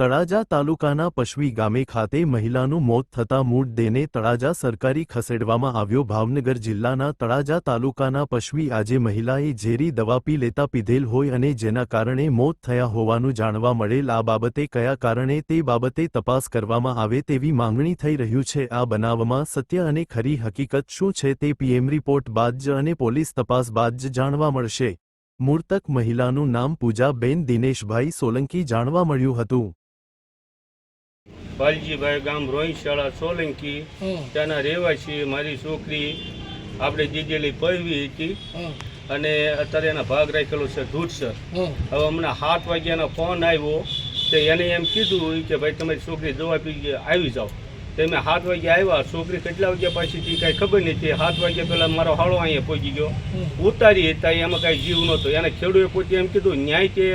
તળાજા તાલુકાના પશવી ગામે ખાતે મહિલાનું મોત થતા મૃતદેહને તળાજા સરકારી ખસેડવામાં આવ્યો ભાવનગર જિલ્લાના તળાજા તાલુકાના પશવી આજે મહિલાએ ઝેરી દવા પી લેતા પીધેલ હોય અને જેના કારણે મોત થયા હોવાનું જાણવા મળેલ આ બાબતે કયા કારણે તે બાબતે તપાસ કરવામાં આવે તેવી માંગણી થઈ રહ્યું છે. આ બનાવમાં સત્ય અને ખરી હકીકત શું છે તે પીએમ રિપોર્ટ બાદ જ અને પોલીસ તપાસ બાદ જ જાણવા મળશે. મૃતક મહિલાનું નામ પૂજાબેન દિનેશભાઈ સોલંકી જાણવા મળ્યું હતું. વાલજીભાઈ ગામ રોહિશાળા સોલંકી. ત્યાંના રહેવાસી મારી છોકરી આપણે જીજેલી પહેવી હતી. અને અત્યારે એના ભાગ રાખેલો છે ધૂતસર હવે હમણાં સાત વાગ્યાનો ફોન આવ્યો. તો એને એમ કીધું કે ભાઈ તમારી છોકરી દવા પી આવી જાઓ. તો મેં સાત વાગે આવ્યા. છોકરી કેટલા વાગ્યા પાછીથી કાંઈ ખબર નથી સાત વાગ્યા પહેલાં મારો હાળો અહીંયા પહોંચી ગયો. ઉતારી હતા. એમાં કાંઈ જીવ નહોતો. એને ખેડૂએ પોતે એમ કીધું ન્યાય કે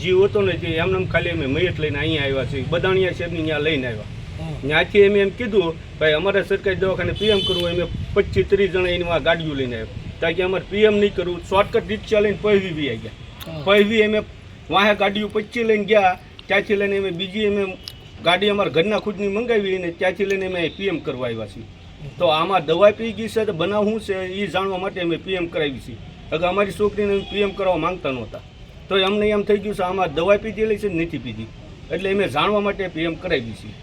જીવ હતો જે એમને એમ ખાલી અમે મયત લઈને અહીંયા આવ્યા છીએ. બદાણિયા સાહેબની ત્યાં લઈને આવ્યા. ત્યાંથી એમ એમ કીધું ભાઈ અમારે સરકારી દવાખાને પીએમ કરવું એમ અમે પચીસ ત્રીસ જણા એની ગાડીઓ લઈને આવ્યા. ત્યાં કે અમારે પીએમ નહીં કરવું શોર્ટકટ રિક્ષા લઈને પહેવી બી આવી ગયા પૈવી અમે વાહે ગાડીઓ પચીસ લઈને ગયા ત્યાંથી લઈને અમે બીજી અમે ગાડી અમારા ઘરના ખુદની મંગાવી અને ત્યાંથી લઈને અમે પીએમ કરવા આવ્યા છીએ. તો આમાં દવા પી ગઈ છે તો બનાવ શું છે એ જાણવા માટે અમે પીએમ કરાવી છીએ. અગર અમારી છોકરીને પીએમ કરવા માંગતા નહોતા. તો અમને એમ થઈ ગયું છે આમાં દવા પીધેલી છે નથી પીધી. એટલે અમે જાણવા માટે પીએમ કરાવી છીએ